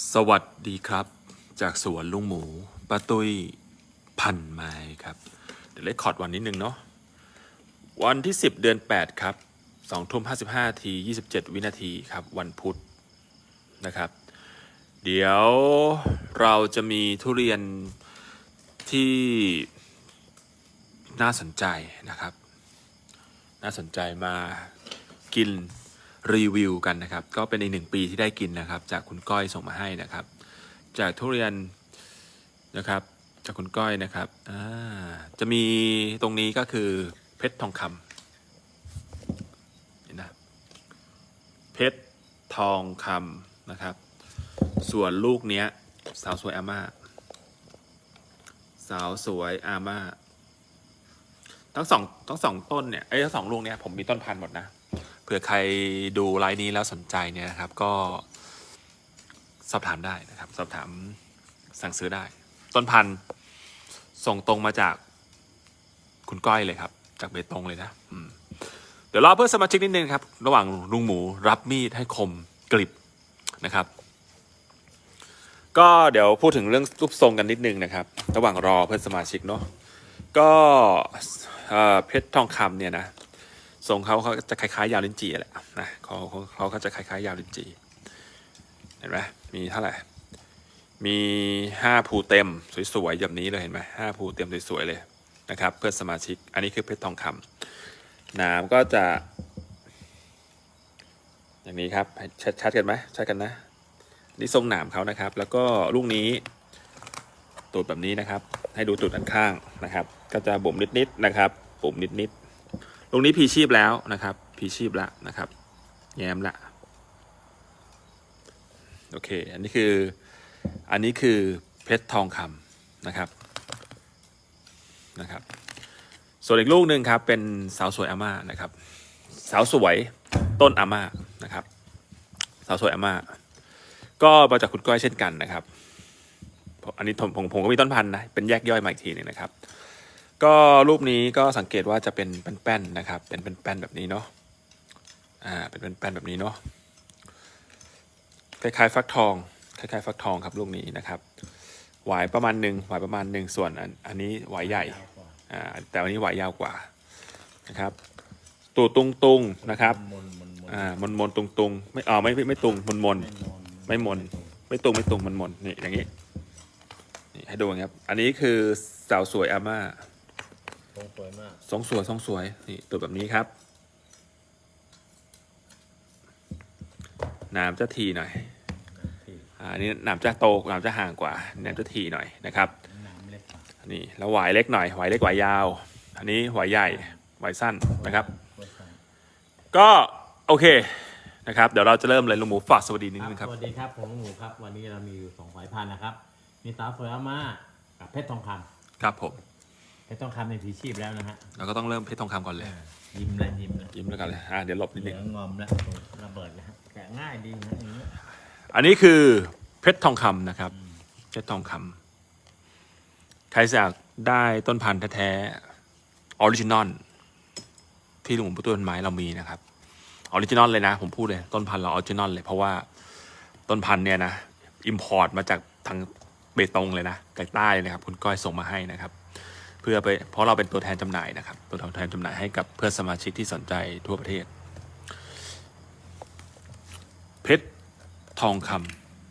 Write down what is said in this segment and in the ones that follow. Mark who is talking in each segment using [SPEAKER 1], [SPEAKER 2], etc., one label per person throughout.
[SPEAKER 1] สวัสดีครับ จากสวนลุงหมูป้าตุ้ยพันไม้ครับ เดี๋ยวเลคคอร์ดวันนิดนึงเนาะวันที่ 10 เดือน 8 ครับ2ทุ่ม55ที27 วินาทีครับ วันพุธนะครับ เดี๋ยวเราจะมีทุเรียนที่น่าสนใจนะครับ น่าสนใจมากิน รีวิวกันนะครับ ก็เป็นอีกหนึ่งปีที่ได้กินนะครับ จากคุณก้อยส่งมาให้นะครับ จากทุเรียนนะครับ จากคุณก้อยนะครับจะมีตรงนี้ก็คือเพชรทองคำเห็นนะเพชรทองคำนะครับ ส่วนลูกเนี้ย สาวสวยอาม่าสาวสวยอาม่าทั้งสองทั้งสองต้นเนี่ยไอ้ทั้งสองลูกเนี่ยผมมีต้นพันธุ์หมดนะ ผื่อใครดูไลน์นี้แล้วสนใจเนี่ยนะครับ ก็สอบถามได้นะครับ สอบถามสั่งซื้อได้ ต้นพันธุ์ส่งตรงมาจากคุณก้อยเลยครับ จากเบตงเลยนะเดี๋ยวรอเพื่อนสมาชิกนิดนึงครับ ระหว่างลุงหมูรับมีดให้คมกริบนะครับ ก็เดี๋ยวพูดถึงเรื่องรูปทรงกันนิดนึงนะครับ ระหว่างรอเพื่อนสมาชิกเนาะก็เพชรทองคำเนี่ยนะ ทรงเขาเขาจะคล้ายๆยาวลิ้นจี่แหละนะเขาเขาเขาจะคล้ายๆยาวลิ้นจี่เห็นไหมมีเท่าไหร่มีห้าภูเต็มสวยๆแบบนี้เลยเห็นไหมห้าภูเต็มสวยๆเลยนะครับเพื่อนสมาชิกอันนี้คือเพชรทองคำหนามก็จะ อย่างนี้ครับชัดชัดกันไหมชัดกันนะนี่ทรงหนามเขานะครับ แล้วก็ลูกนี้ตูดแบบนี้นะครับ ให้ดูตูดด้านข้างนะครับ ก็จะบ่มนิดๆนะครับบ่มนิดๆ ลูกนี้พีชีพแล้วนะครับพีชีพละนะครับ แย้มละโอเค อันนี้คือ อันนี้คือเพชรทองคำนะครับ นะครับ ส่วนอีกลูกหนึ่งครับ เป็นสาวสวยอาม่านะครับ สาวสวยต้นอาม่านะครับ สาวสวยอาม่า ก็มาจากคุณก้อยเช่นกันนะครับ อันนี้ผมผมผมก็มีต้นพันธุ์นะ เป็นแยกย่อยมาอีกทีนึงนะครับ ก็รูปนี้ก็สังเกตว่าจะเป็นแป้นๆนะครับ เป็นแป้นๆแบบนี้เนาะอ่าเป็นแป้นๆแบบนี้เนาะคล้ายๆฟักทองคล้ายๆฟักทองครับลูกนี้นะครับหวายประมาณหนึ่งหวายประมาณหนึ่งส่วนอันอันนี้หวายใหญ่อ่าแต่อันนี้หวายยาวกว่านะครับตูดตุงตุงๆนะครับอ่ามนมนตุงตุงๆไม่อ๋อไม่ไม่ตุงมนมนไม่มนไม่ตุงไม่ตุงมันมนนี่อย่างนี้นี่ให้ดูครับ อันนี้คือสาวสวยอาม่า
[SPEAKER 2] ทรงสวยมาก
[SPEAKER 1] ทรงสวยทรงสวยนี่ตัวแบบนี้ครับหนามจะทีหน่อย
[SPEAKER 2] ที่
[SPEAKER 1] อ่าอันนี้หนามจะโตหนามจะห่างกว่าหนามจะทีหน่อยนะครับ
[SPEAKER 2] หนามเล็กกว่า
[SPEAKER 1] อันนี้แล้วหวายเล็กหน่อยหวายเล็กหวายยาว อันนี้หวายใหญ่หวายสั้นนะครับ
[SPEAKER 2] เวอร์ชัน
[SPEAKER 1] ก็โอเคนะครับ เดี๋ยวเราจะเริ่มเลยลุงหมูฝากสวัสดีนิดนึงค
[SPEAKER 2] ค
[SPEAKER 1] รั
[SPEAKER 2] รับบสวัสดีครับผมหมูครับ วันนี้เรามีอยู่สองสายพันธุ์นะครับ มีสาวสวยอาม่ากับเพชรทองค
[SPEAKER 1] ครับผมำ
[SPEAKER 2] เพชรทองคำในผีชีพแล้วนะฮะ
[SPEAKER 1] เราก็ต้องเริ่มเพชรทองคำก่อนเลย
[SPEAKER 2] อ่ายิ้มเลยยิ้มเลย
[SPEAKER 1] ยิ้มแล้วกันเลยอ่าเดี๋ยวหลบนิด
[SPEAKER 2] เห
[SPEAKER 1] นึ
[SPEAKER 2] ลื
[SPEAKER 1] ง
[SPEAKER 2] องอมแล้วระเบิดนะฮะแกะง่ายดีนะอย่างนี้
[SPEAKER 1] อันนี้คือเพชรทองคำนะครับ เพชรทองคำใครอยากได้ต้นพันธุ์แท้ๆออริจินอลที่หลวงปู่ต้นไม้เรามีนะครับออริจินอลเลยนะ ผมพูดเลยต้นพันธุ์เราออริจินอลเลยเพราะว่าต้นพันธุ์เนี่ยนะอิมพอร์ตมาจากทางเบตงเลยนะไกลใต้เลยนะครับ คุณก้อยส่งมาให้นะครับ เพื่อไปเพราะเราเป็นตัวแทนจำหน่ายนะครับ ตัวแทนจำหน่ายให้กับเพื่อนสมาชิกที่สนใจทั่วประเทศ เพชรทองค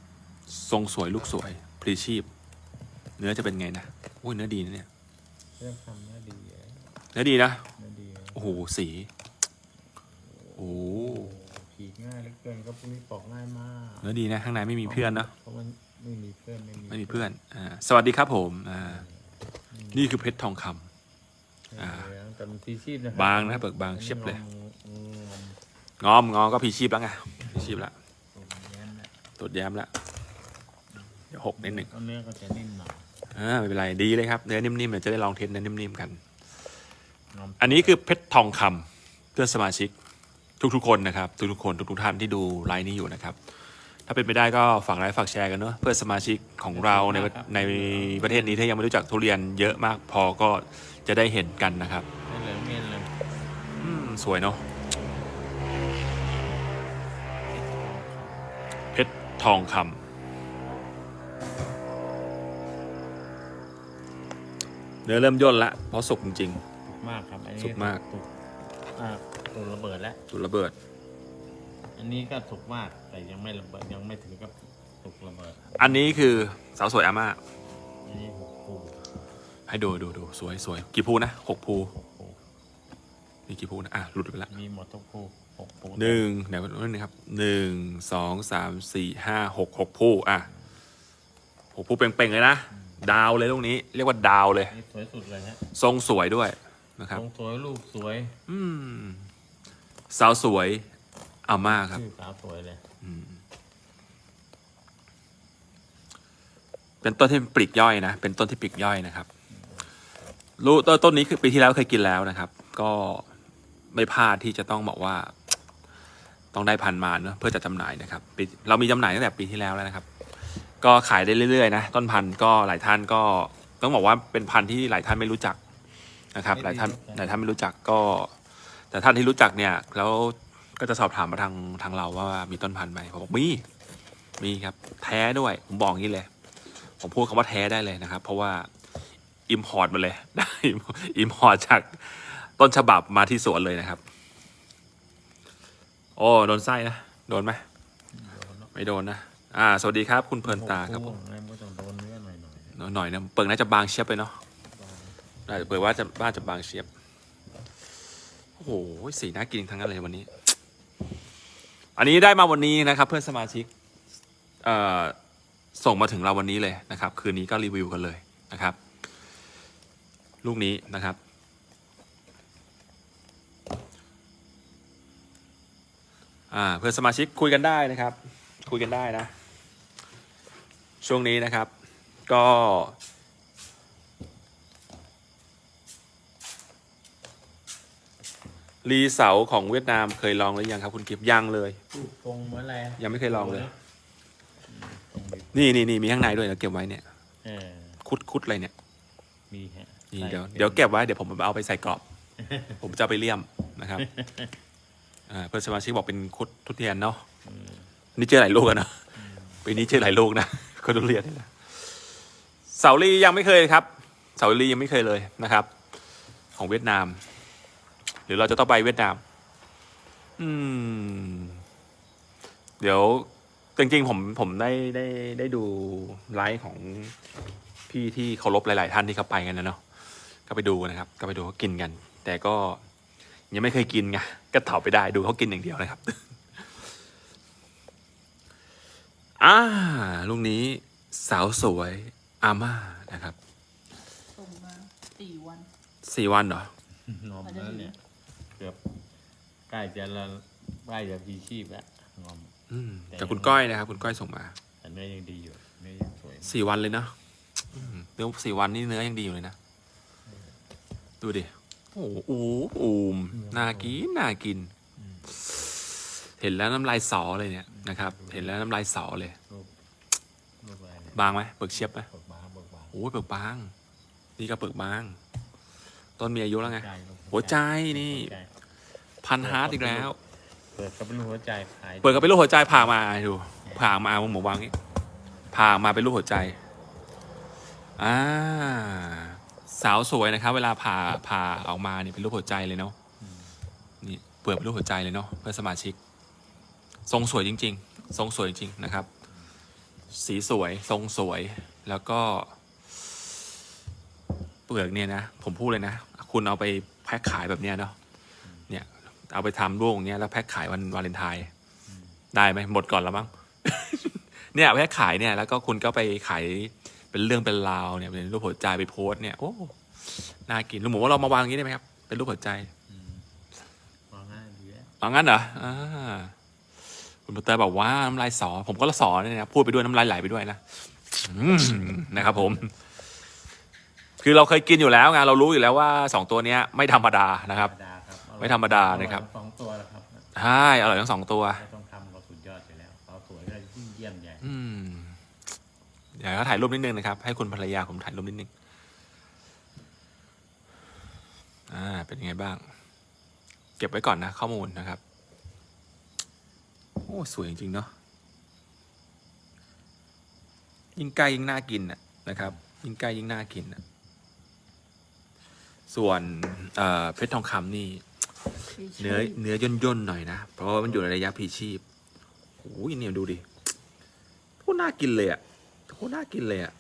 [SPEAKER 1] ำทรงสวยลูกสวยพลีชีพ เนื้อจะเป็นไงนะโอ้ยเนื้อดีนะเนี่ย
[SPEAKER 2] เพชรทองคำเนื้อดีเลย
[SPEAKER 1] เนื้อดีนะ
[SPEAKER 2] เนื้อดีเลย
[SPEAKER 1] โอ้โหสีโอ้โห
[SPEAKER 2] ขีดง่ายเหลือเกินก็พวกนี้ปอกง่ายมาก
[SPEAKER 1] เนื้อดีนะข้างในไม่มีเพื่อนนะ
[SPEAKER 2] เพราะมันไม่มีเพื่อนไม่มี
[SPEAKER 1] ไม่มีเพื่อนอ่าสวัสดีครับผมอ่า นี่คือเพชรทองคำอ่า
[SPEAKER 2] เหลืองแต่มันผีชีพนะ
[SPEAKER 1] บางนะเบิกบางเชียบเลย
[SPEAKER 2] งอมงอม
[SPEAKER 1] งอมงอก็พลีชีพแล้วไงพลีชีพแล้ว
[SPEAKER 2] แย้มแล้ว
[SPEAKER 1] ตรวจแย้มแล้วเดี๋ยวหกนิดหนึ่ง
[SPEAKER 2] ก็เนื้อก็จะนิ่มหน่อย
[SPEAKER 1] อ่าไม่เป็นไรดีเลยครับเนื้อนิ่มๆเดี๋ยวจะได้ลองเทสเนื้อนิ่มๆกัน
[SPEAKER 2] งอม
[SPEAKER 1] อันนี้คือเพชรทองคำเพื่อนสมาชิกทุกๆคนนะครับ ทุกๆคนทุกๆท่านที่ดูไลน์นี้อยู่นะครับ ถ้าเป็นไปได้ก็ฝากไลค์ฝากแชร์กันเนอะเพื่อสมาชิกของเราในในประเทศนี้ถ้ายังไม่รู้จักทุเรียนเยอะมากพอก็จะได้เห็นกันนะครับ
[SPEAKER 2] เมนเลย
[SPEAKER 1] อืมสวยเนาะเพชรทองคำเนื้อเริ่มย่นละเพราะสุกจริง
[SPEAKER 2] ๆ มากครับ
[SPEAKER 1] สุกมาก
[SPEAKER 2] ตุกอ่าตุกระเบิดแล้ว
[SPEAKER 1] จุดระเบิด
[SPEAKER 2] อันนี้ก็สุกมากแต่ยังไม่ระเบิดยังไม่ถึงกับสุกระเบิด
[SPEAKER 1] อันนี้คือสาวสวยอาม่า
[SPEAKER 2] อันนี้หกภู
[SPEAKER 1] ให้ดูดูดูสวยสวยกี่ภูนะหกภู
[SPEAKER 2] หกภู
[SPEAKER 1] มีกี่ภูนะอะหลุดไปละ
[SPEAKER 2] มีหมดทุกภูหกภู
[SPEAKER 1] หนึ่งเดี๋ยวนิดนึงครับหนึ่งสองสามสี่ห้าหกหกภูอะหกภูเป่งๆเลยนะดาวเลยลูกนี้ เรียกว่าดาวเลย
[SPEAKER 2] นี่สวยสุดเลยฮะ
[SPEAKER 1] ทรงสวยด้วยนะครับ
[SPEAKER 2] ทรงสวยลูกสวย
[SPEAKER 1] อืมสาวสวย อาม่าครับ
[SPEAKER 2] ชื่อสาวสวยเลย
[SPEAKER 1] เป็นต้นที่ปลีกย่อยนะ เป็นต้นที่ปลีกย่อยนะครับ รู้ต้นต้นนี้คือปีที่แล้วเคยกินแล้วนะครับ ก็ไม่พลาดที่จะต้องบอกว่า ต้องได้พันธุ์มาเนอะเพื่อจะจำหน่ายนะครับปีเรามีจำหน่ายตั้งแต่ปีที่แล้วแล้วนะครับ ก็ขายได้เรื่อยๆนะต้นพันธุ์ก็หลายท่านก็ต้องบอกว่าเป็นพันธุ์ที่หลายท่านไม่รู้จักนะครับ หลายท่านหลายท่านไม่รู้จักก็ แต่ท่านที่รู้จักเนี่ยแล้ว ก็จะสอบถามมาทางทางเราว่ามีต้นพันธุ์ไหมผมบอกมีมีครับ แท้ด้วยผมบอกอย่างนี้เลย ผมพูดคำว่าแท้ได้เลยนะครับ เพราะว่าอิมพอร์ตมาเลยได้อิมพอร์ตจากต้นฉบับมาที่สวนเลยนะครับ โอ้โดนไส้นะโดนไหมไม่โดนนะอ่า สวัสดีครับ คุณเพลินตาครับ
[SPEAKER 2] ห
[SPEAKER 1] ผ
[SPEAKER 2] ก
[SPEAKER 1] ม
[SPEAKER 2] ภูนั่นก็ต้องโดนเนื้อหน่อยหน่อย
[SPEAKER 1] หน่อยนะเปิงน่าจะบางเชียบไปเนาะน่าจะเปิดว่าจะบ้านจะบางเชียบ โอ้โหสีน่ากินทั้งนั้นเลยวันนี้ อันนี้ได้มาวันนี้นะครับ เพื่อนสมาชิกส่งมาถึงเราวันนี้เลยนะครับ คืนนี้ก็รีวิวกันเลยนะครับ ลูกนี้นะครับ เพื่อนสมาชิกคุยกันได้นะครับ คุยกันได้นะ ช่วงนี้นะครับ ก็ รีเสาของเวียดนามเคยลองหรือยังครับคุณกิฟต์ยังเลย
[SPEAKER 2] ลูกทรงเหมือนอะไร
[SPEAKER 1] ยังไม่เคยลองเลย
[SPEAKER 2] ทรงดี
[SPEAKER 1] นี่นี่นี่มีข้างในด้วยเราเก็บไว้เนี่ย
[SPEAKER 2] เออ
[SPEAKER 1] คุดคุดอะไรเนี่ย
[SPEAKER 2] มีฮะ
[SPEAKER 1] นี่
[SPEAKER 2] ใส่
[SPEAKER 1] เดี๋ยว
[SPEAKER 2] ป็น
[SPEAKER 1] เดี๋ยวเก็บไว้เดี๋ยวผมเอาไปใส่กรอบ ผมจะเอาไปเลี่ยมนะครับอ่าเพื่อนสมาชิกบอกเป็นคุดทุเรียนเนาะ
[SPEAKER 2] อืม
[SPEAKER 1] นี่เจอหลายลูกอะเนาะปีนี้เจอหลายลูกนะคนทุเรียนนี่นะเสาลียังไม่เคยครับ เสาลียังไม่เคยเลยนะครับ ของเวียดนามห รือเราจะต้องไปเวียดนาม อืม เดี๋ยวจริงๆผมผมได้ได้ได้ดูไลฟ์ของพี่ที่เคารพหลาย ๆ ท่านที่เขาไปกันนะเนาะก็ไปดูนะครับ ก็ไปดูเขากินกัน แต่ก็ยังไม่เคยกินไงก็เถาไปได้ดูเขากินอย่างเดียวนะครับอ่าลุงนี้สาวสวยอาม่านะครับ
[SPEAKER 3] ส่งมาสี่วัน
[SPEAKER 1] สี่วันเหรอ
[SPEAKER 2] งอมแล้วเนี่ยเกือบ ใกล้จะละใกล้จะพีชีพแล้วงอม
[SPEAKER 1] อืมแต่คุณก้อยนะครับ คุณก้อยส่งมา
[SPEAKER 2] แต่เนื้อยังดีอยู่เนื้อยังสวย
[SPEAKER 1] สี่วันเลยเนาะอืมเนื้อสี่วันนี่เนื้อยังดีอยู่เลยนะ ดูดิ โอ้โหอูอูมน่ากินน่ากิน เห็นแล้วน้ำลายสอเลยเนี่ยนะครับ เห็นแล้วน้ำลายสอเลย
[SPEAKER 2] ลูกลูกอะไรเนี่ย
[SPEAKER 1] บางไหมเปลือกเชียบไหม
[SPEAKER 2] เบิกบางเบิกบาง
[SPEAKER 1] โอ้ยเปลือกบาง นี่ก็เปลือกบาง ต้นมีอายุแล้วไง
[SPEAKER 2] ลูก
[SPEAKER 1] หัวใจนี่
[SPEAKER 2] หัวใจ
[SPEAKER 1] พันฮาร์ดอีกแล้ว
[SPEAKER 2] เปิดก็เป็นรูปหัวใจขาย
[SPEAKER 1] เปิดก็เป็นรูปหัวใจผ่ามาดูผ่ามาหมูวางนี้ผ่ามาเป็นรูปหัวใจอ่าสาวสวยนะครับ เวลาผ่าผ่าออกมาเนี่ยเป็นรูปหัวใจเลยเนาะนี่เปลือกเป็นรูปหัวใจเลยเนาะเพื่อนสมาชิก ทรงสวยจริง ๆ ทรงสวยจริงๆนะครับ สีสวยทรงสวยแล้วก็ เปลือกเนี่ยนะ ผมพูดเลยนะ คุณเอาไปแพ็คขายแบบเนี้ยเนาะเนี่ย เอาไปทำลูกอย่างเงี้ยแล้วแพ็คขายวันวาเลนไทน์ได้ไหมหมดก่อนแล้วมั้ง เนี่ยเอาแพ็คขายเนี่ยแล้วก็คุณก็ไปขายเป็นเรื่องเป็นราวเนี่ยเป็นรูปหัวใจไปโพสต์เนี่ยโอ้น่ากินลุงหมูว่าเรามาวางอย่างนี้ได้ไหมครับ เป็นรูปหัวใจ
[SPEAKER 2] อืมวางง่ายดีแล้ว
[SPEAKER 1] เอางั้นเหรออ่าคุณปุตเตอร์บอกว่าน้ำลายสอ ผมก็ละสอเนี่ยนะพูดไปด้วยน้ำลายไหลไปด้วยนะอืมนะครับ ผม คือเราเคยกินอยู่แล้วไงเรารู้อยู่แล้วว่าสองตัวเนี้ย ไม่ธรรมดานะครับ ไม่ธรรมดานะครับ
[SPEAKER 2] ออยสองตัวแล้วครับ
[SPEAKER 1] ใช่อร่อยทั้งสองตัว
[SPEAKER 2] ไม่ต้องทำก็สุดยอดอยู่แล้วสาวสวยก็ยิ่งเยี่ยมใหญ่
[SPEAKER 1] อืมเดี๋ยวก็ถ่ายรูปนิดนึงนะครับ ให้คุณภรรยาผมถ่ายรูปนิดนึงอ่าเป็นยังไงบ้าง เก็บไว้ก่อนนะ ข้อมูลนะครับ โอ้สวยจริงๆเนาะยิ่งใกล้ยิ่งน่ากินนะนะครับ ยิ่งใกล้ยิ่งน่ากินนะ ส่วนเอ่อเพชรทองคำนี่
[SPEAKER 3] พี่
[SPEAKER 1] เนื้อ
[SPEAKER 3] ช่วย
[SPEAKER 1] เนื้อย่นย่นๆหน่อยนะ เพราะว่ามันอยู่ในระยะพรีชีพโอ้ยเนี่ยดูดิโคตรน่ากินเลยอะโคตรน่ากินเลยอะ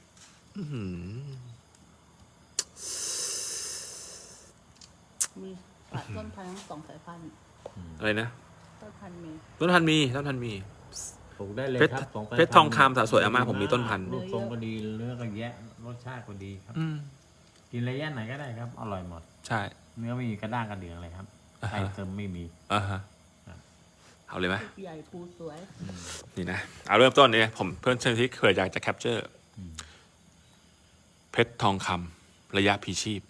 [SPEAKER 1] อื้อหือ
[SPEAKER 3] มีปาดต้นพันธุ์ทั้งสองสายพันธุ์
[SPEAKER 1] อะไรนะ
[SPEAKER 3] ต้นพันธุ์มี
[SPEAKER 1] ต้นพันธุ์มีต้นพันธุ์มี
[SPEAKER 2] ปลูกได้เลย
[SPEAKER 1] เพชร
[SPEAKER 2] ครับสองสาย
[SPEAKER 1] เพชรทองคำสาวสวยอาม่าผมมีต้นพันธุ์
[SPEAKER 2] รูปทรงก็ดีเนื้อก็แยะรสชาติก็ดีครับ
[SPEAKER 1] อืม
[SPEAKER 2] กินระยะไหนก็ได้ครับ อร่อยหมด
[SPEAKER 1] ใช่
[SPEAKER 2] เนื้อไม่มีกระด้างกระเดืองเลยครับ
[SPEAKER 1] อ่าฮะ
[SPEAKER 2] ไข่เติมไม่มี
[SPEAKER 1] อ่าฮะ
[SPEAKER 2] ครับ
[SPEAKER 1] เอาเลยไหม
[SPEAKER 3] ลูกใหญ่ภูสวย
[SPEAKER 1] นี่นะ เอาเริ่มต้นเนี่ยผมเพื่อนเชิญที่เคยอยากจะแคปเจอร์
[SPEAKER 2] อืม
[SPEAKER 1] เพชรทองคำระยะพีชีพ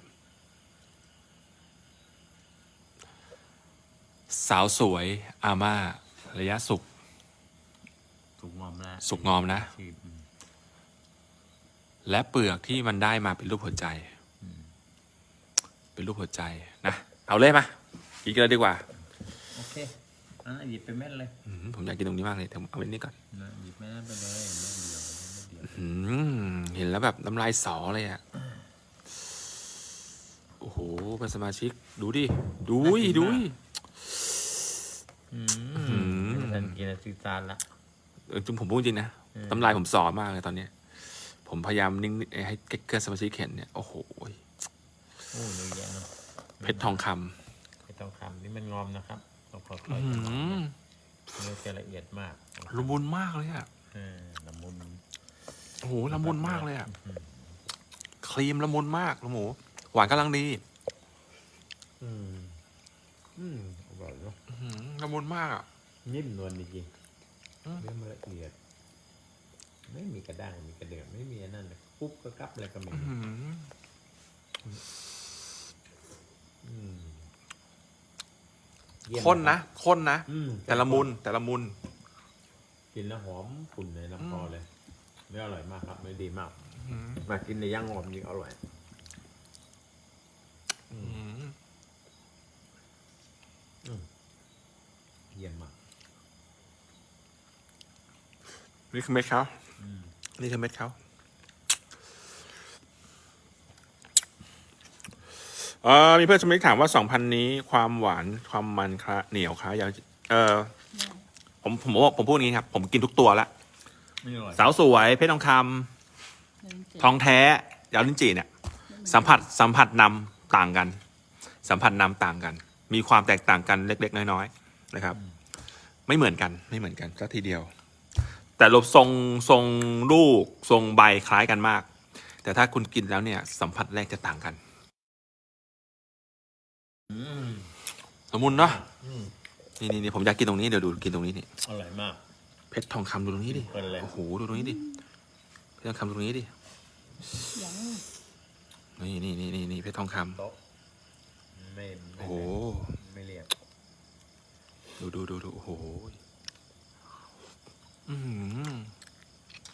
[SPEAKER 1] สาวสวยอาม่า ระยะสุก
[SPEAKER 2] สุกงอมแล้ว
[SPEAKER 1] สุกงอมนะ
[SPEAKER 2] ชีพอืม
[SPEAKER 1] และเปลือกที่มันได้มาเป็นรูปหัวใจ
[SPEAKER 2] อืม
[SPEAKER 1] เป็นรูปหัวใจนะเอาเลยมาอีกเลยดีกว่า
[SPEAKER 2] โอเคอันนั้นหยิบไปเม็ดเลย
[SPEAKER 1] อืมผมอยากกินตรงนี้มากเลยแต่เอาไว้นี่ก่อน
[SPEAKER 2] นะหยิบเม็ดนั้นไปเลยเม็ดเดียวเม็ดเดียว
[SPEAKER 1] อืมเห็นแล้วแบบน้ำลายสอเลยอะโอ้โหเป็นสมาชิกดูดิดูดิดูดิ
[SPEAKER 2] อื
[SPEAKER 1] อื
[SPEAKER 2] ม
[SPEAKER 1] ม
[SPEAKER 2] ไม่ทันกินซีซานละ
[SPEAKER 1] เออจริงผมพูดจริงนะ
[SPEAKER 2] อืม
[SPEAKER 1] น้ำลายผมสอมากเลยตอนเนี้ยผมพยายามนิ่งๆให้เพื่อนสมาชิกเห็นเนี่ยโอ้โห
[SPEAKER 2] โอ้เยอะแยะเนาะ
[SPEAKER 1] เพชรทองค
[SPEAKER 2] เพชรทองคำนี่มันงอมนะครับต้องค่อยำๆ
[SPEAKER 1] อื้อ
[SPEAKER 2] ทำ
[SPEAKER 1] หือ
[SPEAKER 2] เนื้อจะละเอียดมาก
[SPEAKER 1] ละมุนมากเลยอะ
[SPEAKER 2] เออละมุน
[SPEAKER 1] โอ้โหละมุนมากเลยอะครีมละมุนมากละหมูหวานกำลังดี
[SPEAKER 2] อืมอืมอร่อยเนาะ
[SPEAKER 1] อื้อหือละมุนมากอะ
[SPEAKER 2] นิ่มนวลจริง
[SPEAKER 1] อืม
[SPEAKER 2] ๆเนื้อมันละเอียด ไม่มีกระด้างมีกระเดือกไม่มีอันนั่นเลยปุ๊บก็กลับอะไรก็ไมี
[SPEAKER 1] อื้อหือ ข้นนะข้นนะ
[SPEAKER 2] อืม
[SPEAKER 1] แต่ละมุนแต่ละมุน
[SPEAKER 2] กินแล้วหอมขุ่นในลำคอเลยเนื้ออร่อยมากครับเนื้อดีมาก
[SPEAKER 1] อื้อ
[SPEAKER 2] มากินในย่างงอมยิ่งอร่อย
[SPEAKER 1] หือ
[SPEAKER 2] เยี่ยมมาก
[SPEAKER 1] นี่คือเม็ดเขา
[SPEAKER 2] อืม
[SPEAKER 1] นี่คือเม็ดเขา เออมีเพื่อนสมาชิกถามว่าสองพันนี้ความหวานความมันคะเหนียวคะอยากเออผมผมบอกผมพูดอย่างนี้ครับ ผมกินทุกตัวละ
[SPEAKER 2] ไม่อร่อย
[SPEAKER 1] สาวสวยเพชรทองคำ
[SPEAKER 3] เนื้อเจ็ด
[SPEAKER 1] ทองแท้ยาวลิ้นจี่เนี่ย สัมผัสสัมผัสนำต่างกัน สัมผัสนำต่างกัน มีความแตกต่างกันเล็ก ๆ น้อยๆนะครับ ไม่เหมือนกันไม่เหมือนกันสักทีเดียว แต่รูปทรงทรงลูกทรงใบคล้ายกันมาก แต่ถ้าคุณกินแล้วเนี่ย สัมผัสแรกจะต่างกัน
[SPEAKER 2] อืม
[SPEAKER 1] ละมุนเนาะ
[SPEAKER 2] อืม
[SPEAKER 1] นี่นี่นี่ผมอยากกินตรงนี้เดี๋ยวดูกินตรงนี้นี่
[SPEAKER 2] อร่อยมาก
[SPEAKER 1] เพชรทองคำดูตรงนี้ดิ
[SPEAKER 2] เปิดเลย
[SPEAKER 1] โอ้โหดูตรงนี้ดิเพชรทองคำดูตรงนี้ดิ
[SPEAKER 3] ยัง
[SPEAKER 1] นี่นี่นี่นี่นี่เพชรทองคำ
[SPEAKER 2] โต๊ะไม่ไม่
[SPEAKER 1] โอ้โห
[SPEAKER 2] ไม่เรียบ
[SPEAKER 1] ดูดูดูดูโอ้โหอือหือ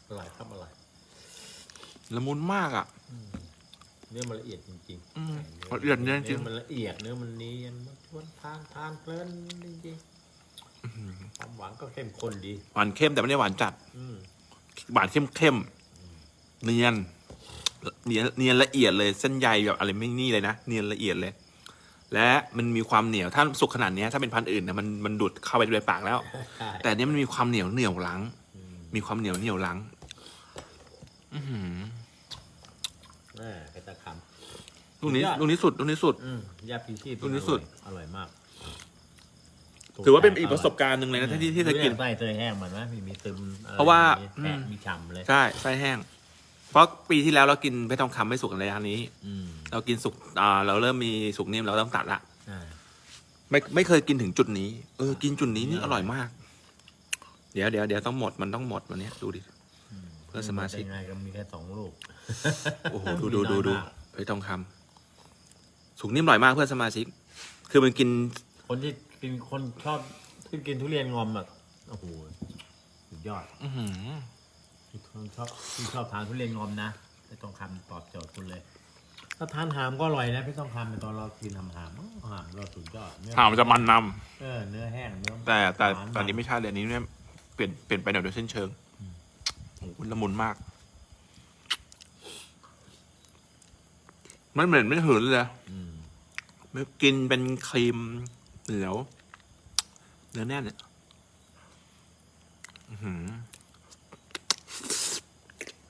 [SPEAKER 2] อร่อยครับอร่อย
[SPEAKER 1] ละมุนมากอะ
[SPEAKER 2] เนื้อมันละเอียดจริง
[SPEAKER 1] อืม
[SPEAKER 2] ๆ
[SPEAKER 1] ละเอียดเนี่ยจริง
[SPEAKER 2] เนื้อมันละเอียดเนื้อมันเนียนมันชวนทานทานเพลินจริงๆความหวานก็เข้มข้นดี
[SPEAKER 1] หวานเข้มแต่ไม่ได้หวานจัด
[SPEAKER 2] อืม
[SPEAKER 1] หวานเข้มเข้มเนียน เนียนเนียนละเอียดเลยเส้นใยแบบอะไรไม่นี่เลยนะเนียนละเอียดเลย และมันมีความเหนียวถ้าสุกขนาดเนี้ยถ้าเป็นพันธุ์อื่นนะมันมันดูดเข้าไปในปากแล้ว
[SPEAKER 2] ใช่
[SPEAKER 1] แต่อันเนี้ยมันมีความเหนียวเหนียวหลัง
[SPEAKER 2] อืม
[SPEAKER 1] มีความเหนียวเหนียวหลังอือหื อ
[SPEAKER 2] อ่าเพชรค
[SPEAKER 1] ลูกนี้
[SPEAKER 2] ยอด
[SPEAKER 1] ลูกนี้สุดลูกนี้สุดำ
[SPEAKER 2] อืมยาพีชีพ
[SPEAKER 1] รุ่นที่สุด
[SPEAKER 2] อร่อยมาก
[SPEAKER 1] ถือว่าเป็นอีกประสบการณ์หนึ่งเลยนะที่ที่ที่จะกิน
[SPEAKER 2] ไส้เตยแห้งมันนะมีมีซึมอไเพ
[SPEAKER 1] ราะว่า
[SPEAKER 2] มี
[SPEAKER 1] อื
[SPEAKER 2] แตะ
[SPEAKER 1] ม
[SPEAKER 2] มีฉ่ำเลย
[SPEAKER 1] ใช่ไส้แห้ง เพราะปีที่แล้วเรากินเพชรทองคำไม่สุกในระยะนี้
[SPEAKER 2] อืม
[SPEAKER 1] เรากินสุกอ่าเราเริ่มมีสุกนิ่มเราต้องตัดละ
[SPEAKER 2] อ่า
[SPEAKER 1] ไม่ไม่เคยกินถึงจุดนี้ เออ กินจุดนี้นี่อร่อยมาก เดี๋ยวเดี๋ยวเดี๋ยวต้องหมดมันต้องหมดวันเนี้ยดูดิเพื่อนสมาชิก
[SPEAKER 2] เป็นไงก็มีแค่สองลูก
[SPEAKER 1] โอ้โหดูดูดูดู
[SPEAKER 2] น้อยมาก
[SPEAKER 1] เพชรทองคำสุกนิ่มอร่อยมากเพื่อนสมาชิก คือมันกิน
[SPEAKER 2] คนที่กินคนชอบที่กินทุเรียนงอมแบบโอ้โหสุดยอด
[SPEAKER 1] อื้อหือ
[SPEAKER 2] ที่คนชอบที่ชอบทานทุเรียนงอมนะไม่ต้องคำตอบโจทย์คุณเลยถ้าทานหามก็อร่อยนะพี่ต้องคำเป็นตอนเรากินหามหามๆอ้าวหามเราสุดยอดเนื้อ
[SPEAKER 1] ถามมันจะมันนำ
[SPEAKER 2] เออเนื้อแห้งเนื้อ
[SPEAKER 1] แต่แต่
[SPEAKER 2] หวา
[SPEAKER 1] ตอนนี้ไม่ใช่เลยอันนี้เนี่ยเปลี่ยนเปลี่ยนไปหน่อยโดยเส้นเชิง โอ้โหละมุนมาก ไม่เหม็นไม่หืนเลย
[SPEAKER 2] อืม
[SPEAKER 1] กินเป็นครีมเหนียวเนื้อแน่นเนี่ยอื้อหือ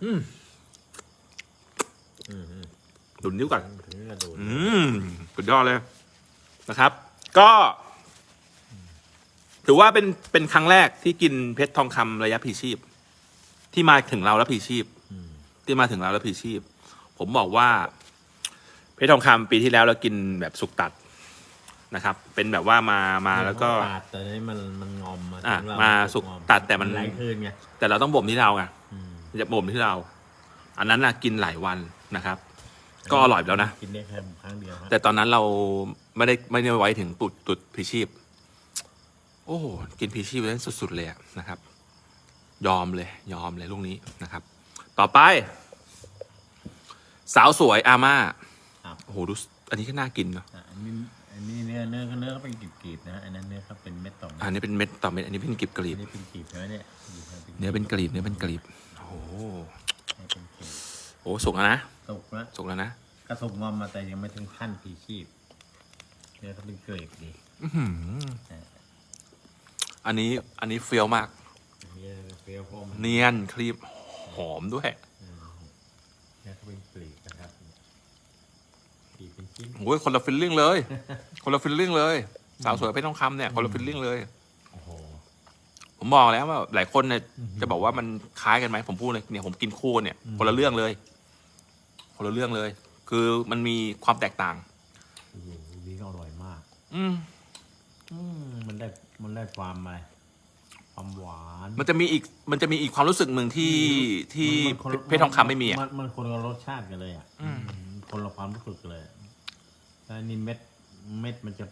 [SPEAKER 1] อืม
[SPEAKER 2] อืมอืม
[SPEAKER 1] ดุนนิ้วก่อน
[SPEAKER 2] ถึงกระดูก
[SPEAKER 1] อืมสุดยอดเลยนะครับ ก็ ถือว่าเป็นเป็นครั้งแรกที่กินเพชรทองคำระยะพีชีพ ที่มาถึงเราแล้วพีชีพ
[SPEAKER 2] อืม
[SPEAKER 1] ที่มาถึงเราแล้วพีชีพ ผมบอกว่า เพชรทองคำปีที่แล้วเรากินแบบสุกตัดนะครับ เป็นแบบว่ามามาแล้วก็
[SPEAKER 2] ปาดแต่นี่มันมันงอมมา
[SPEAKER 1] อะ
[SPEAKER 2] ถึงเร
[SPEAKER 1] มาสุก
[SPEAKER 2] งอ
[SPEAKER 1] ตัดแต่มัน
[SPEAKER 2] ไหลคืนไง
[SPEAKER 1] แต่เราต้องบ่มที่เราไง
[SPEAKER 2] อืม
[SPEAKER 1] จะบ่มที่เรา อันนั้นนะกินหลายวันนะครับ ก็อร่อยแล้วนะ
[SPEAKER 2] กินได้แค่ครั้งเดียวครับ
[SPEAKER 1] แต่ตอนนั้นเราไม่ได้ไม่ได้ไว้ถึงตุดตุดพีชีพ โอ้โหกินพีชีพเล่นสุดๆเลยอะนะครับ ยอมเลย ยอมเลยลูกนี้นะครับ ต่อไป สาวสวยอาม่า
[SPEAKER 2] ครับ
[SPEAKER 1] โอ้โหดูสอันนี้ก็น่ากินเนาะ
[SPEAKER 2] อะอันนี้อันนี้เนื้อเนื้อเนื้อเขาเป็นกรีบๆนะอันนั้นเนื้อเขาเป็นเม็ดต่อเม็ด
[SPEAKER 1] อันนี้เป็นเม็ดต่อเม็ดอันนี้เป็นกลีบกลี
[SPEAKER 2] อั
[SPEAKER 1] บ
[SPEAKER 2] นนี้เป็นกรีบใช่ไหมเนี่ยกรีบครับ
[SPEAKER 1] เนื้อเป็นกลีบเนื้อเป็นกลีบโอ้โห
[SPEAKER 2] เนื้อเป็นกรีบ
[SPEAKER 1] โอ้สุกแล้วนะ
[SPEAKER 2] สุกแล้ว
[SPEAKER 1] สุกแล้วนะ
[SPEAKER 2] กระสุกงอมมาแต่ยังไม่ถึงขั้นพีชีพเนื้อเขาเป็นเกรดดี
[SPEAKER 1] อื้อหืออันนี้อันนี้เฟี้ยวมาก
[SPEAKER 2] อันนี้เฟี้ยวเพราะมัน
[SPEAKER 1] เนียนครีมหอมด้วย
[SPEAKER 2] เนื้อเขาเป็นกรีบนะครับกรีบเป็นชิ้น
[SPEAKER 1] โอ้ยคนละฟิลลิ่งเลย คนละฟิลลิ่งเลย สาวสวยเพชรทองคำเนี่ยคนละฟิลลิ่งเลย
[SPEAKER 2] โอ้โห
[SPEAKER 1] ผมบอกแล้วว่าหลายคนเนี่ย
[SPEAKER 2] อือหือ
[SPEAKER 1] จะบอกว่ามันคล้ายกันไหมผมพูดเลยเนี่ยผมกินคู่เนี่ยคนละเรื่องเลย คนละเรื่องเลย คือมันมีความแตกต่าง
[SPEAKER 2] โอ้โหนี่ก็อร่อยมาก
[SPEAKER 1] อืม
[SPEAKER 2] อืมมันได้มันได้ความอะไร ความหวาน
[SPEAKER 1] มันจะมีอีกมันจะมีอีกความรู้สึกหนึ่งที่ที่
[SPEAKER 2] มันคนละ
[SPEAKER 1] เพชรทองคำไม่มีอะ
[SPEAKER 2] นมันคนละรสชาติกันเลยอะ
[SPEAKER 1] อืม
[SPEAKER 2] คนละความรู้สึกเลยแต่อันนี่เม็ดเม็ดมันจะ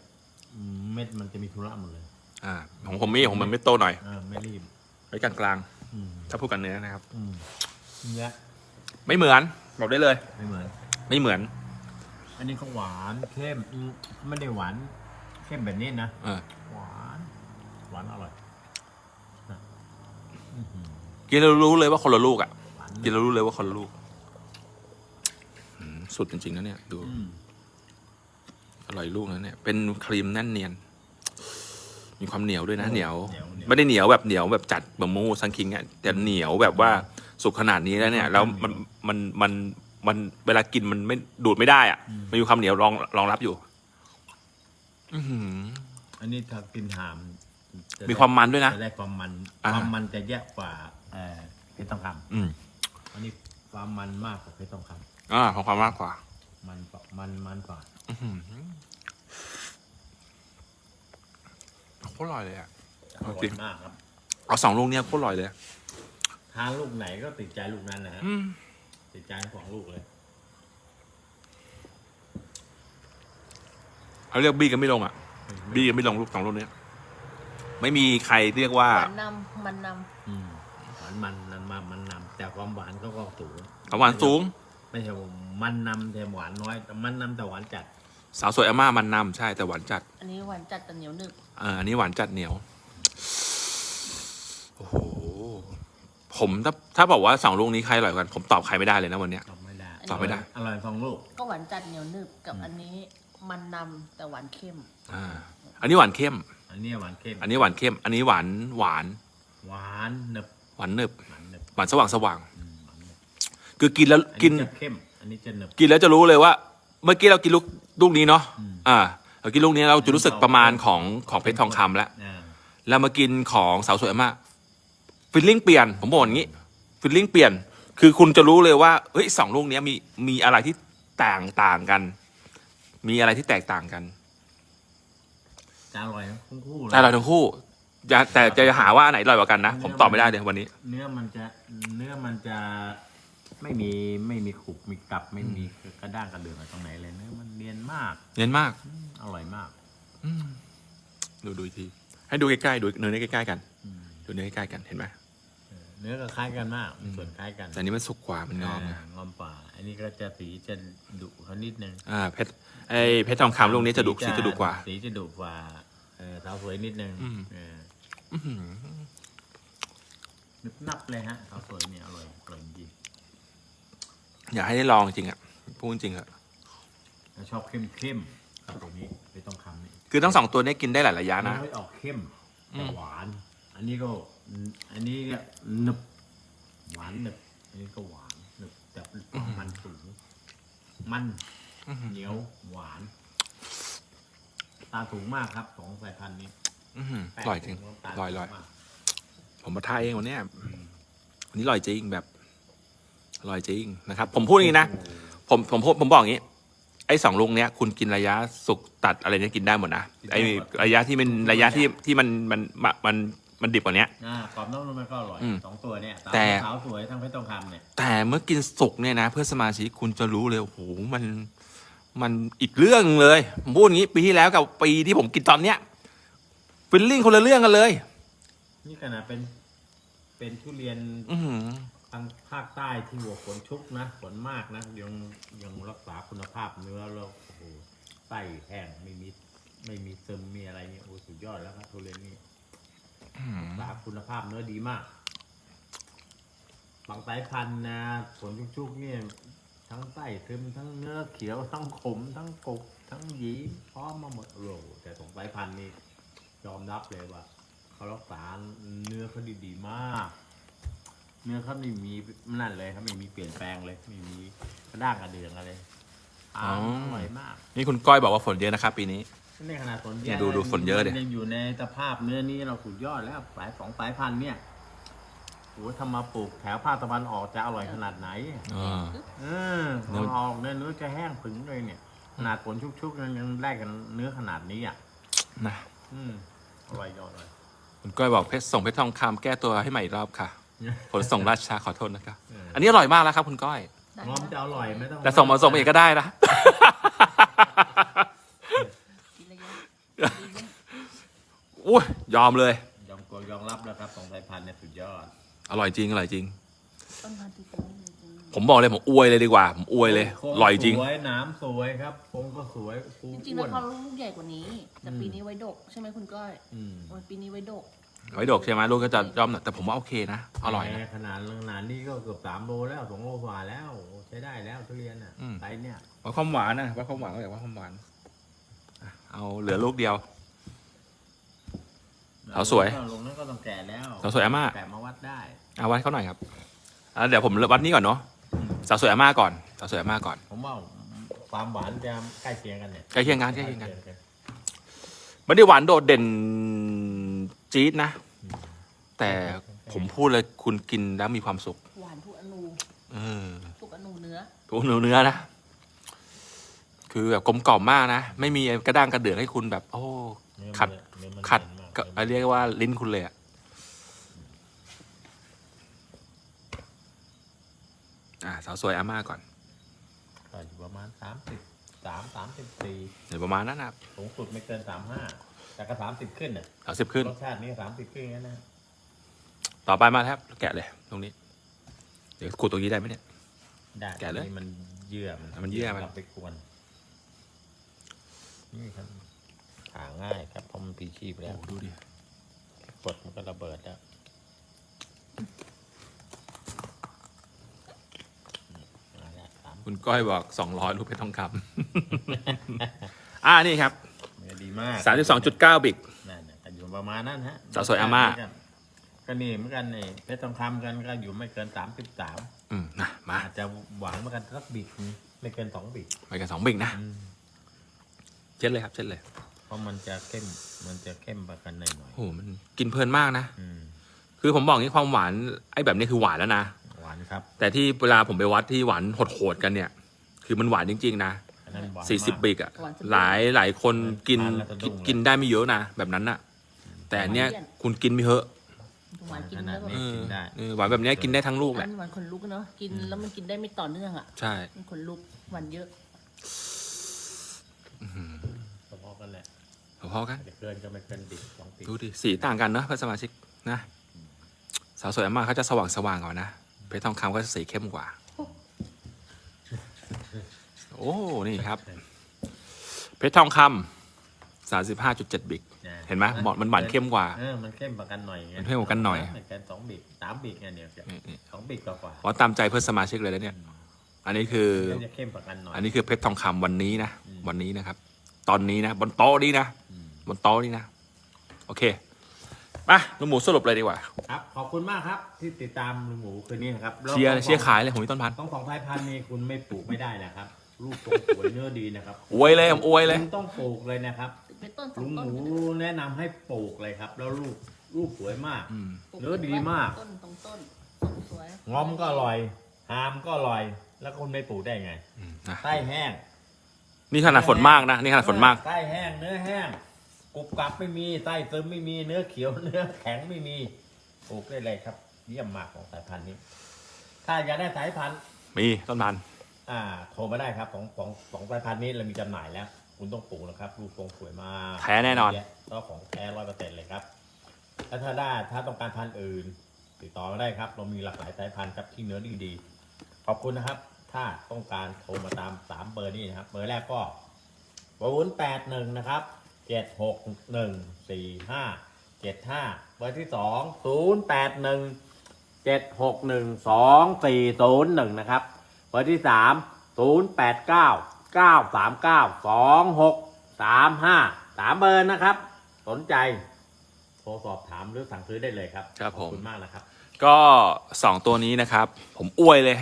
[SPEAKER 2] เม็ดมันจะมีธุระหมดเลย
[SPEAKER 1] อ่าของผมมีของมันไม่โตหน่อย
[SPEAKER 2] อ่าไม่รีบ
[SPEAKER 1] ไว้กลาง
[SPEAKER 2] อืม
[SPEAKER 1] ๆถ้าพูดกันเนื้อนะครับ
[SPEAKER 2] อืมเนี้ย
[SPEAKER 1] ไม่เหมือนบอกได้เลย
[SPEAKER 2] ไม่เหมือน
[SPEAKER 1] ไม่เหมือน
[SPEAKER 2] อันนี้เขาหวานเข้มอืมไม่ได้หวานเข้มแบบนี้นะ
[SPEAKER 1] เออ
[SPEAKER 2] หวาน หวานอร่อยนะอื้อหือ
[SPEAKER 1] กินแล้วรู้เลยว่าคนละลูกอะ
[SPEAKER 2] หวาน
[SPEAKER 1] กินแล้วรู้เลยว่าคนละลูกอืมสุดจริงๆนะเนี่ยดู
[SPEAKER 2] อืม
[SPEAKER 1] อร่อยลูกนะเนี่ย เป็นครีมแน่นเนียน มีความเหนียวด้วยนะเหนียว
[SPEAKER 2] เหนียวเหนียว
[SPEAKER 1] ไม่ได้เหนียวแบบเหนียวแบบจัดบะมูซังคิงอะแต่เหนียวแบบว่าสุกขนาดนี้แล้วเนี่ย แล้วมันมันมันมันเวลากินมันไม่ดูดไม่ได้อะมันมีความเหนียวรองรองรับอยู่ อือหือ
[SPEAKER 2] อันนี้ถ้ากินหามจะได้
[SPEAKER 1] มีความมันด้วยนะ
[SPEAKER 2] จะได้ความมัน
[SPEAKER 1] อ่า
[SPEAKER 2] ความมันจะแยกกว่าเอ่อเพชรทองค
[SPEAKER 1] อืมำ
[SPEAKER 2] อันนี้ความมันมากกว่าเพชรทองค
[SPEAKER 1] อ่าของความมากกว่าำ
[SPEAKER 2] มันกว่ามันมันกว่า
[SPEAKER 1] อือหือโคตรอร่อยเลยอะ
[SPEAKER 2] อร่อ
[SPEAKER 1] จริ
[SPEAKER 2] ย
[SPEAKER 1] ง
[SPEAKER 2] มากครับ
[SPEAKER 1] เอาสองลูกเนี้ยโคตรอร่อยเลย
[SPEAKER 2] ทานลูกไหนก็ติดใจลูกนั้นนะฮะ
[SPEAKER 1] อืม
[SPEAKER 2] ติดใจทั้งสองลูกเลย
[SPEAKER 1] เขาเรียกบี้กันไม่ลงอะ บี้กันไม่ลงลูกสองลูกเนี้ย ไม่มีใครเรียกว่า
[SPEAKER 3] หวานนำมันน
[SPEAKER 2] อืม หวานมันนันมามันนำแต่ความหวานเขาก็สูง
[SPEAKER 1] ความหวานสูง
[SPEAKER 2] ไม่ใช่ว่ามันนำแต่หวานน้อยแต่มันนำแต่หวานจัด
[SPEAKER 1] สาวสวยอาม่ามันนำใช่แต่หวานจัดำ
[SPEAKER 3] อันนี้หวานจัดแต่เหนียวหนึบ
[SPEAKER 1] อ่าอันนี้หวานจัดเหนียวโอ้โหผมถ้าถ้าบอกว่าสองลูกนี้ใครอร่อยกว่ากันผมตอบใครไม่ได้เลยนะวันเนี้ย
[SPEAKER 2] ตอบไม่ได้
[SPEAKER 1] ตอบไม่ได้
[SPEAKER 2] อร่อยสองลูก
[SPEAKER 3] ก็หวานจัดเหนียวหนึบกับอันนี้มันนำแต่หวานเข้ม
[SPEAKER 1] อ่า อันนี้หวานเข้ม
[SPEAKER 2] อันนี้หวานเข้ม
[SPEAKER 1] อันนี้หวานเข้ม อันนี้หวานหวาน
[SPEAKER 2] หวานเนึบ
[SPEAKER 1] หวานหนึบ
[SPEAKER 2] หวานเนึบ
[SPEAKER 1] หวานสว่างสว่าง
[SPEAKER 2] อืมหวานเนึบ
[SPEAKER 1] คือกินแล้ว
[SPEAKER 2] อัน
[SPEAKER 1] กิน
[SPEAKER 2] นี้จะเข้ม อันนี้จะเนึบ
[SPEAKER 1] กินแล้วจะรู้เลยว่า เมื่อกี้เรากินลูกลูกนี้เนาะ
[SPEAKER 2] อืม
[SPEAKER 1] อ่าเรากินลูกนี้เราจะรู้สึกประมาณของของเพชรทองคำแล้ว
[SPEAKER 2] อ่า
[SPEAKER 1] แล้วมากินของสาวสวยอามาฟิลลิ่งเปลี่ยน ผมบอกอย่างนี้ฟิลลิ่งเปลี่ยน คือคุณจะรู้เลยว่าเฮ้ยสองลูกเนี้ยมีมีอะไรที่ต่างต่างกัน มีอะไรที่แตกต่างกัน
[SPEAKER 2] จะอร่อยทั้งคู่เลย
[SPEAKER 1] แต่อร่อยทั้งคู่ จะแต่จะหาว่าอันไหนอร่อยกว่ากันนะ ผมตอบไม่ได้เลยวันนี้
[SPEAKER 2] เนื้อมันจะเนื้อมันจะไม่มีไม่มีขรุบมีกลับไม่มีกระด้างกระเดื่องอะไรตรงไหนเลยเนื้อมันเนียนมาก
[SPEAKER 1] เน้นมาก
[SPEAKER 2] อืมอร่อยมาก
[SPEAKER 1] อืมดูดูอีกที ให้ดูใกล้ๆดูเนื้อใกล้ๆกัน
[SPEAKER 2] อืม
[SPEAKER 1] ดูเนื้อใกล้ๆกันเห็นไหม
[SPEAKER 2] เออเนื้อก็คล้ายกันมากมีส่วนคล้ายกัน
[SPEAKER 1] แต่อันนี้มันสุกกว่ามันงอมไงา
[SPEAKER 2] งอมป่า อันนี้ก็จะสีจะดุเขานิดนึง
[SPEAKER 1] อ่าเพชรไอ้เพชรทองคำลูกนี้จะดุสีจะดุกว่า
[SPEAKER 2] สีจะดุกว่าเออสาวสวยนิดนึง
[SPEAKER 1] อืม
[SPEAKER 2] เออ
[SPEAKER 1] อื้อหือ
[SPEAKER 2] นึบนับเลยฮะสาวสวยเนี่ยอร่อยอร่อยจริง
[SPEAKER 1] อยากให้ได้ลองจริงอะพูดจริงอะ
[SPEAKER 2] แล้วชอบเข้มเข้มกับตัวนี้ไม่ต้องคำนี่
[SPEAKER 1] คือทั้งสองตัวเนี้กินได้หลายระยะ
[SPEAKER 2] มัน
[SPEAKER 1] นะ
[SPEAKER 2] ไม่ออกเข้ม
[SPEAKER 1] อื
[SPEAKER 2] แต่
[SPEAKER 1] ม
[SPEAKER 2] หวาน อันนี้ก็อันนี้ก็หนึบหวานหนึบอันนี้ก็หวานหนึบแต่มันสูงมันเหนียวหวาน ตาสูงมากครับสองสายพันธุ์นี้
[SPEAKER 1] อื้อหือ
[SPEAKER 2] แป้
[SPEAKER 1] อร่อยจริง
[SPEAKER 2] สูน้ำตาล
[SPEAKER 1] อร่อยอร่อย
[SPEAKER 2] สูงมาก
[SPEAKER 1] ผมมาทายเองวันเนี้ยวันนี้อร่อยจริงแบบอร่อยจริงนะครับ ผมพูดอย่างนี้นะ ผมผมพูดผมบอกอย่างนี้ ไอ้สองลูกเนี้ยคุณกินระยะสุกตัดอะไรเนี้ยกินได้หมดนะไอ้ระยะที่มันระยะที่ที่มันมันมันมันมันดิบกว่าเนี้ย
[SPEAKER 2] อ่ากรอบนอกนุ่มมันก็อร่อย
[SPEAKER 1] อืม
[SPEAKER 2] สองตัวเนี่ย
[SPEAKER 1] แต่
[SPEAKER 2] ขาวสวยทั้งเพชรทองคำเนี่ย
[SPEAKER 1] แต่เมื่อกินสุกเนี่ยนะ เพื่อนสมาชิกคุณจะรู้เลยโอ้โหมัน มันอีกเรื่องเลยผมพูดอย่างนี้ปีที่แล้วกับปีที่ผมกินตอนเนี้ย ฟิลลิ่งคนละเรื่องกันเลย
[SPEAKER 2] นี่ขนาดเป็นเป็นทุเรียน
[SPEAKER 1] อือหือ
[SPEAKER 2] ทางภาคใต้ที่หัวฝนชุกนะฝนมากนะยังยังรักษาคุณภาพเนื้อแล้วโอ้โหไส้แห้งไม่มีไม่มีซึมมีอะไรเนี่ยโอ้สุดยอดแล้วครับทุเรียนนี่รักษาคุณภาพเนื้อดีมากบางสายพันธุ์นะฝนชุกๆเนี่ย ทั้งไส้ซึมทั้งเนื้อเขียวทั้งขม ทั้งกกทั้งหยีพร้อมมาหมดโอ้โหแต่สองสายพันธุ์นี่ ยอมรับเลยว่าเขารักษาเนื้อเขาดีดีๆมาก เนื้อเขาไม่มีนั่นเลยเขาไม่มีเปลี่ยนแปลงเลยไม่มีกระด้างกระเดืองอะไรทานอร่อยมาก
[SPEAKER 1] นี่คุณก้อยบอกว่าฝนเยอะนะครับปีนี้
[SPEAKER 2] ในขนาดฝน
[SPEAKER 1] เนี่ยดูดูฝนเยอะดิ
[SPEAKER 2] มัยังอยู่ในสภาพเนื้อนี้เราสุดยอดแล้วสายสองสายพันธุ์เนี่ยโอ้ทำมาปลูกแถวภาคตะวันออกจะอร่อยขนาดไหน
[SPEAKER 1] เออ
[SPEAKER 2] เออตอนออกเนี่ยเนื้อจะแห้งผึ่งเลยเนี่ย ขนาดฝนชุกๆยังยังได้กันเนื้อขนาดนี้อะ
[SPEAKER 1] นะ
[SPEAKER 2] อืม อร่อยยอดเลย
[SPEAKER 1] คุณก้อยบอกเพชรส่งเพชรทองคำแก้ตัวให้ใหม่อีกรอบค่ะ ผลส่งราชาขอโทษนะครับ
[SPEAKER 2] เอออั
[SPEAKER 1] อันนี้อร่อยมากแล้วครับคุณก้อย
[SPEAKER 3] ได้
[SPEAKER 2] งอมจะอร่อยไม่ต้อง
[SPEAKER 1] แต่ส่งมาส่งมาอีกก็ได้นะ
[SPEAKER 3] กินระยะดีไหม
[SPEAKER 1] อุ้ยยอมเลย
[SPEAKER 2] ยอมกลัวยอมรับแล้วครับสองสายพันธุ์เนี่ยสุดยอด
[SPEAKER 1] อร่อยจริงอร่อยจริง
[SPEAKER 3] ต้นพันธุ์ที่ตัวนี้จริง
[SPEAKER 1] ผมบอกเลยผมอวยเลยดีกว่า ผมอวยเลย
[SPEAKER 2] โค้ง
[SPEAKER 1] อร่อยจริง
[SPEAKER 2] สวยหน้ำสวยครับโค้งก็สวยฟู
[SPEAKER 3] จริงๆ
[SPEAKER 2] อ้
[SPEAKER 3] แล้ว
[SPEAKER 2] วน
[SPEAKER 3] เขาลูกใหญ่กว่านี้ แต่ปีนี้ไว้ดก ใช่ไหมคุณก้อย
[SPEAKER 2] อืม
[SPEAKER 3] วันปีนี้ไว้ดก
[SPEAKER 1] ไว้ดกใช่ไหมลูกก็จะย่อมหน่อยแต่ผมว่าโอเคนะ อร่อยนะ
[SPEAKER 2] แขนาดขนาดนี้ก็เกือบสามโลแล้วสองโลกว่าแล้วโอ้ใช้ได้แล้วทุเรียนอะ
[SPEAKER 1] อืม
[SPEAKER 2] ไซส์เนี่ย
[SPEAKER 1] ว่าความหวานนะว่าความหวานก็อยากว่าความหวานอะเอาเหลือลูกเดียว เอาสวย
[SPEAKER 2] ลงนั้นก็ต้องแก่แล้ว
[SPEAKER 1] สาวสวยอาม่า
[SPEAKER 2] แก่มาวัดได้
[SPEAKER 1] เอาวัดเขาหน่อยครับอะเดี๋ยวผมวัดนี้ก่อนเนาะ สาวสวยอาม่าก่อนสาวสวยอาม่าก่อน
[SPEAKER 2] ผมว่าความหวานจะใกล้เคียงกันเนี่ย
[SPEAKER 1] ใกล้เคียงกันใกล้เคียงกันไม่ได้หวานโดดเด่นจี๊ดนะ แต่ผมพูดเลยคุณกินแล้วมีความสุข
[SPEAKER 3] หวานทุกอนู
[SPEAKER 1] เออ
[SPEAKER 3] ทุกอนูเนื้อ
[SPEAKER 1] ทุกเนื้อเนื้อนะ คือแบบกลมกล่อมมากนะ ไม่มีกระด้างกระเดือกให้คุณแบบ โอ้
[SPEAKER 2] เนื้อมัน
[SPEAKER 1] ขัด
[SPEAKER 2] เนื้อมัน
[SPEAKER 1] ขัด
[SPEAKER 2] เนียนมาก
[SPEAKER 1] ก็เรียกว่าลิ้นคุณเลยอะ อะสาวสวยอาม่าก่อน
[SPEAKER 2] ก็อยู่ประมาณสามสิบสามสามสิบสี่
[SPEAKER 1] เดี๋ยวประมาณนั้นนะครับ
[SPEAKER 2] สูงสุดไม่เกินสามห้าแต่ก็สามสิบขึ้นน่ะ
[SPEAKER 1] สาวสิบขึ้น
[SPEAKER 2] รสชาตินี่สามสิบขึ้นงั้นนะ
[SPEAKER 1] ต่อไปมาครับ แกะเลย ตรงนี้ เดี๋ยวขูดตรงนี้ได้ไหมเนี่ย
[SPEAKER 2] ได้
[SPEAKER 1] แกะเลย
[SPEAKER 2] นี่มันเยื่อมัน
[SPEAKER 1] มันเยื่อมัน
[SPEAKER 2] กลับไปกวนนี่ครับหาง่ายครับเพราะมันปีชีพแล้ว
[SPEAKER 1] โอ้ดูดิ
[SPEAKER 2] กดมันก็ระเบิดแล้วมาแล้วสาม
[SPEAKER 1] คุณก้อยบอกสองร้อยรูปเพชรทองคำ อ่านี่ครับ
[SPEAKER 2] เนื้อดีมาก
[SPEAKER 1] สามสิบสองจุดเก้าบิก
[SPEAKER 2] นั่นน่ะก็อยู่ประมาณนั้นฮะ
[SPEAKER 1] สาวสวยอาม่า
[SPEAKER 2] ก็นี่เหมือนกันนี่เพชรทองคำกันก็อยู่ไม่เกินสามสิบสาม
[SPEAKER 1] อืมนะมา
[SPEAKER 2] อาจจะหวานเหมือนกันสักบิกนึงไม่เกินสองบิก
[SPEAKER 1] ไปกันสองบิกนะ
[SPEAKER 2] อืม
[SPEAKER 1] เช็ดเลยครับ เช็ดเลย
[SPEAKER 2] เพราะมันจะเข้มมันจะเข้มประกันหน่อยหน่อย
[SPEAKER 1] โอ้โหมันกินเพลินมากนะ
[SPEAKER 2] ๆอืม
[SPEAKER 1] คือผมบอกงี้ความหวานไอ้แบบนี้คือหวานแล้วนะ
[SPEAKER 2] หวานครับ
[SPEAKER 1] แต่ที่เวลาผมไปวัดที่หวานโหดๆกันเนี่ย คือมันหวานจริง ๆ นะ
[SPEAKER 2] อันนั้นหวาน
[SPEAKER 1] สี่สิบ
[SPEAKER 2] มาก
[SPEAKER 1] บิกอะ
[SPEAKER 3] หวานสะดุ้ง
[SPEAKER 1] หลายหลายคนกิน
[SPEAKER 2] ทานแล้วสะดุ้
[SPEAKER 1] กิน
[SPEAKER 2] งเลย
[SPEAKER 1] กินได้ไม่เยอะนะแบบนั้นน่ะแต่อันเนี้ยคุณกินไม่เยอะ
[SPEAKER 3] หวานกิน
[SPEAKER 2] ขนา
[SPEAKER 3] แล้
[SPEAKER 2] ด
[SPEAKER 3] ว
[SPEAKER 2] นี้
[SPEAKER 1] เออ
[SPEAKER 2] กินได้
[SPEAKER 1] เออหวานแบบเนี้ยกินได้ทั้งลูกแห
[SPEAKER 3] อั
[SPEAKER 1] ละ
[SPEAKER 3] นหวานขนลุกเนาะกินแล้วมันกินได้ไม่ต่อเนื่องอะ
[SPEAKER 1] ใช่
[SPEAKER 3] มันขนลุกหวานเยอะ
[SPEAKER 2] พอๆกันแหละ
[SPEAKER 1] พอๆกัน
[SPEAKER 2] จะเกินก็ไม่เกินบิกสองบิก
[SPEAKER 1] ดูดิสีต่างกันเนอะเพื่อนสมาชิกนะ สาวสวยอามาเขาจะสว่างสว่างๆกว่านะ เพชรทองคำก็จะสีเข้มกว่า โอ้ นี่ครับ เพชรทองคำสามสิบห้าจุดเจ็ดบิกะเห็นไหมหมอดมันหวานเข้มกว่า
[SPEAKER 2] เออมันเข้มประกันหน่อยไง
[SPEAKER 1] มันเข้มกว่ากันหน่อย
[SPEAKER 2] ไม่เกินสองบิกสามบิกไงเนี่ย
[SPEAKER 1] นี่นี่
[SPEAKER 2] สองบิกกว่า
[SPEAKER 1] เพราะตามใจเพื่อนสมาชิกเลยนะเนี่ย อันนี้คือ
[SPEAKER 2] ๆมันจะเข้มประกันหน่อย
[SPEAKER 1] อันนี้คือเพชรทองคำวันนี้นะ
[SPEAKER 2] อืม
[SPEAKER 1] วันนี้นะครับ ตอนนี้นะ บนโต๊ะนี้นะบนโต๊ะนี้นะ โอเค มาลุงหมูสรุปเลยดีกว่า
[SPEAKER 2] ครับ ขอบคุณมากครับ ที่ติดตามลุงหมูคืนนี้นะครับแล้ว
[SPEAKER 1] เชียร์
[SPEAKER 2] ต้อง
[SPEAKER 1] เชียร์ขายเลยผมมีต้นพันธุ์
[SPEAKER 2] ต้องสองสายพันธุ์นี้คุณไม่ปลูกไม่ได้นะครับลูกทรงสวยเนื้อดีนะครับ
[SPEAKER 1] อวยเลยผมอวยเลย
[SPEAKER 2] คุณต้องปลูกเลยนะครับ
[SPEAKER 3] เป็นต้นสอ
[SPEAKER 2] ลุ
[SPEAKER 3] ง
[SPEAKER 2] ง
[SPEAKER 3] ต้น
[SPEAKER 2] หมูแนะนำให้ปลูกเลยครับ แล้วลูกลูกสวยมาก
[SPEAKER 1] อืม
[SPEAKER 3] ปลูก
[SPEAKER 2] เนื้อดีมาก
[SPEAKER 3] ต้นตรงต้นต้นสวย
[SPEAKER 2] งอมก็อร่อยหามก็อร่อย แล้วคุณไม่ปลูกได้ไง
[SPEAKER 1] นะ
[SPEAKER 2] ไส้แห้ง
[SPEAKER 1] นี่ขนาดฝนมากนะ นี่ขนาดฝนมาก
[SPEAKER 2] ไส้แห้งเนื้อแห้ง กรุบกรับไม่มีไส้ซึมไม่มีเนื้อเขียวเนื้อแข็งไม่มีปลูกได้เลยครับ เยี่ยมมากของสายพันธุ์นี้ ถ้าอยากได้สายพันธุ์
[SPEAKER 1] มีต้นพันธุ์
[SPEAKER 2] อ่า โทรมาได้ครับของของของสายพันธุ์นี้เรามีจำหน่ายแล้ว คุณต้องปลูกนะครับลูกทรงสวยมาก
[SPEAKER 1] แท้แน่นอน
[SPEAKER 2] ก็ของแท้ร้อยเปอร์เซ็นต์เลยครับแล้วถ้าได้ถ้าต้องการพันธุ์อื่น ติดต่อมาได้ครับ เรามีหลากหลายสายพันธุ์ครับที่เนื้อดีๆขอบคุณนะครับ ถ้าต้องการโทรมาตามสามเบอร์นี้นะครับ เบอร์แรกก็ศูนย์แปดหนึ่งนะครับ เจ็ดหกหนึ่งสี่ห้าเจ็ดห้าเบอร์ที่สองศูนย์แปดหนึ่งเจ็ดหกหนึ่งสองสี่ศูนย์หนึ่งนะครับเบอร์ที่สามศูนย์แปดเก้าเก้าสามเก้าสองหกสามห้าสามเบอร์นะครับ สนใจโทรสอบถามหรือสั่งซื้อได้เลยครับ
[SPEAKER 1] ครับผม
[SPEAKER 2] ขอบคุณมากนะครับ
[SPEAKER 1] ก็สองตัวนี้นะครับ ผมอวยเลย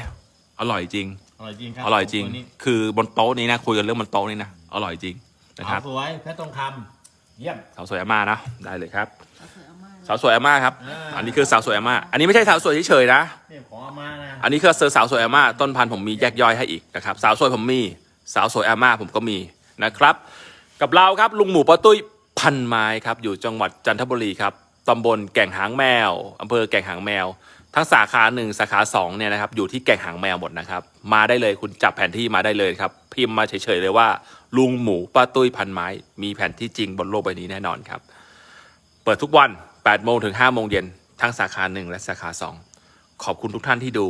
[SPEAKER 1] อร่อยจริง
[SPEAKER 2] อร่อยจริงครั
[SPEAKER 1] อร่อยจริง
[SPEAKER 2] ตัวนี้
[SPEAKER 1] คือบนโต๊ะนี้นะ คุยกันเรื่องบนโต๊ะนี้นะ อร่อยจริง นะครับ
[SPEAKER 2] สาวสวยเพชรทองคำเยี่ยม
[SPEAKER 1] สาวสวยอาม่านะได้เลยครับ
[SPEAKER 3] เอาเถอะเอามา
[SPEAKER 1] สาวสวยอาม่าครับ
[SPEAKER 2] อ่า
[SPEAKER 1] อันนี้คือสาวสวยอาม่าอันนี้ไม่ใช่สาวสวยเฉยๆนะ
[SPEAKER 2] นี่ของอามานะ
[SPEAKER 1] อันนี้คือเซอร์สาวสวยอาม่าต้นพันธุ์ผมมีแยกย่อยให้อีกนะครับสาวสวยผมมีสาวสวยอาม่าผมก็มีนะครับ กับเราครับลุงหมูป้าตุ้ยพันไม้ครับอยู่จังหวัดจันทบุรีครับตำบลแก่งหางแมวอำเภอแก่งหางแมว ทั้งสาขาหนึ่งสาขาสองเนี่ยนะครับอยู่ที่แก่งหางแมวหมดนะครับ มาได้เลยคุณจับแผนที่มาได้เลยครับ พิมพ์มาเฉยๆเลยว่า ลุงหมูป้าตุ้ยพันไม้ มีแผนที่จริงบนโลกใบนี้แน่นอนครับ เปิดทุกวัน 8 โมงถึง 5 โมงเย็น ทั้งสาขาหนึ่งและสาขาสองขอบคุณทุกท่านที่ดู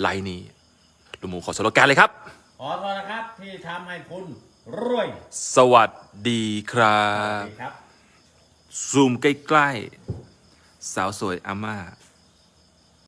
[SPEAKER 1] ไลน์นี้ ลุงหมูขอสโลแกนเลยครับ
[SPEAKER 2] ขอโทษนะครับที่ทำให้คุณรวย
[SPEAKER 1] สวัสดีครั
[SPEAKER 2] สวัส
[SPEAKER 1] บ
[SPEAKER 2] ดีครับ
[SPEAKER 1] ซูมใกล้ ๆ สาวสวยอาม่า